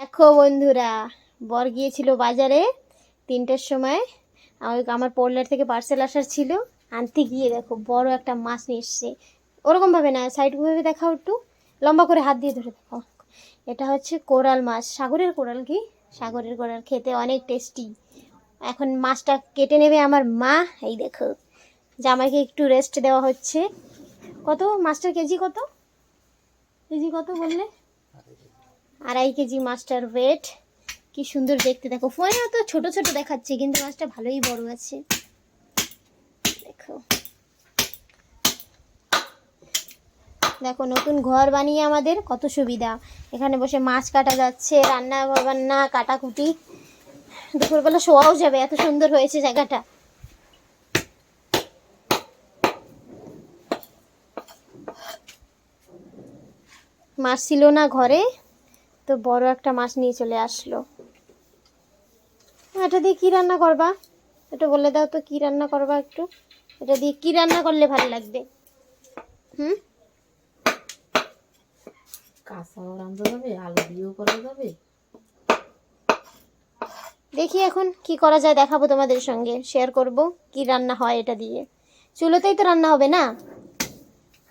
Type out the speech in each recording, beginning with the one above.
দেখো বন্ধুরা, বর গিয়েছিল বাজারে তিনটের সময়। আমার আমার পোর্লার থেকে পার্সেল আসার ছিল। আনতে গিয়ে দেখো বড় একটা মাছ নিয়ে এসছে। ওরকমভাবে না সাইডভাবে দেখাও একটু। লম্বা করে হাত দিয়ে ধরে দেখো। এটা হচ্ছে কোরাল মাছ। সাগরের কোরাল কি? সাগরের কোরাল খেতে অনেক টেস্টি এখন মাছটা কেটে নেবে আমার মা। এই দেখো, জামাইকে একটু রেস্ট দেওয়া হচ্ছে। কত? মাছটার কেজি কত? কেজি কত বললে? আড়াই কেজি মাছটার ওয়েট। কি সুন্দর দেখতে। দেখো ফোনে তো ছোট ছোট দেখাচ্ছে, কিন্তু মাছটা ভালোই বড় আছে। দেখো। দেখো, নতুন ঘর বানিয়ে আমাদের, কত সুবিধা। এখানে বসে মাছ কাটা যাচ্ছে, রান্না বান্না, কাটাকুটি। দুপুরবেলা শোয়াও যাবে, এত সুন্দর হয়েছে জায়গাটা। মাছ ছিল না ঘরে। তো বড় একটা মাছ নিয়ে চলে আসলো। এটা দিয়ে কি রান্না করবা? একটু বলে দাও তো কি রান্না করবা একটু। এটা দিয়ে কি রান্না করলে ভালো লাগবে? হুম? কাঁচাও রান্ধা যাবে আলু দিয়েও করা যাবে। দেখি এখন কি করা যায় দেখাবো তোমাদের সঙ্গে শেয়ার করব কি রান্না হয় এটা দিয়ে। চুলোতেই তো রান্না হবে না?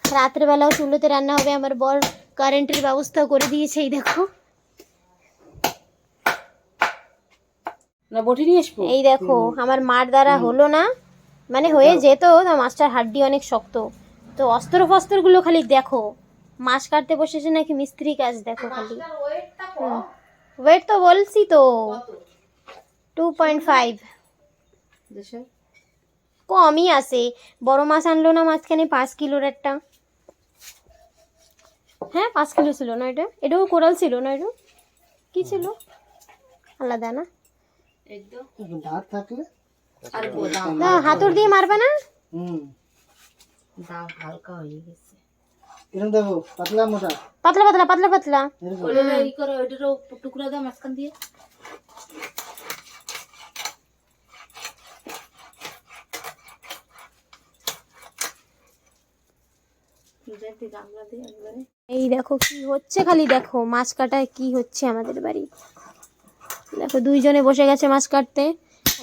রাত্রেবেলাও চুলোতে রান্না হবে আমার বর কারেন্টের ব্যবস্থাও করে দিয়েছে এই দেখো। না বটি নিয়ে আসব? এই দেখো আমার মার দ্বারা হলো না। মানে হয়ে যেত না মাছটার হাড্ডি অনেক শক্ত। তো অস্ত্র ফস্ত্রগুলো খালি দেখো। মাছ কাটতে বসেছে নাকি মিস্ত্রি কাজ দেখো খালি। ওয়েট তো বলছি তো। টু পয়েন্ট ফাইভ কমই আছে। বড় মাছ আনলো না মাঝখানে পাঁচ কিলোর একটা। হ্যাঁ পাঁচ কিলো ছিল না এটা? এটাও কোরাল ছিল না এটা? কি ছিল? আলাদা না? একদম। দাঁত থাকলে আর হাতুর দিয়ে মারবে না? হুম। দাম হালকা হয়ে গেছে। এরকম দেখো পাতলা মোটা। পাতলা পাতলা পাতলা পাতলা। এরকম। ই করো ওইটারও টুকরা দাও মাঝখান দিয়ে। যাতে গামলা দিয়ে একবারে। এই দেখো কি হচ্ছে খালি দেখো মাছ কাটায় কি হচ্ছে আমাদের বাড়ি। দেখো দুইজনে বসে গেছে মাছ কাটতে।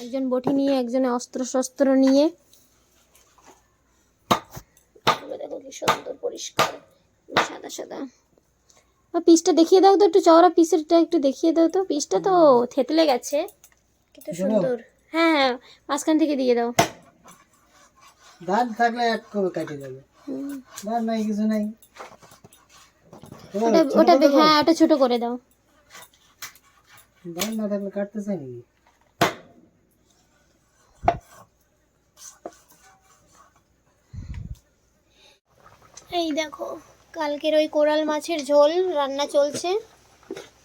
একজন বটি নিয়ে একজনে অস্ত্র শস্ত্র নিয়ে দেখো কি সুন্দর পরিষ্কার সাদা সাদা। পিসটা দেখিয়ে দাও তো একটু চওড়া পিসেরটা একটু দেখিয়ে দাও তো। পিসটা তো থেতলে গেছে। কিন্তু সুন্দর। হ্যাঁ হ্যাঁ মাঝখান থেকে দিয়ে দাও। দাঁত থাকলে এক কবে কাটে যাবে। দাঁত নাই কিছু নাই। ওটা ওটা হ্যাঁ ওটা ছোট করে দাও। দাঁত না থাকলে কাটতে চাই নাকি? এই দেখো, কালকের ওই কোরাল মাছের ঝোল, রান্না চলছে।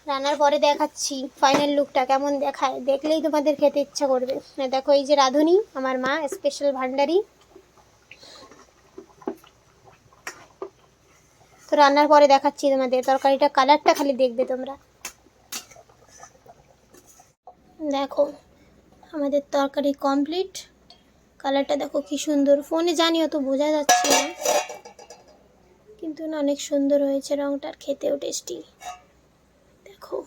রান্নার পরে দেখাচ্ছি ফাইনাল লুকটা কেমন দেখায়? দেখলেই তোমাদের খেতে ইচ্ছা করবে। না দেখো, এই যে রাঁধুনি, আমার মা স্পেশাল ভান্ডারি। তো রান্নার পরে দেখাচ্ছি তোমাদের, তরকারিটা কালারটা খালি দেখবে তোমরা। দেখো, আমাদের তরকারি কমপ্লিট কালারটা দেখো কি সুন্দর। ফোনে জানি অত বোঝা যাচ্ছে না। কিন্তু না, অনেক সুন্দর হয়েছে রংটার খেতেও টেস্টি দেখো।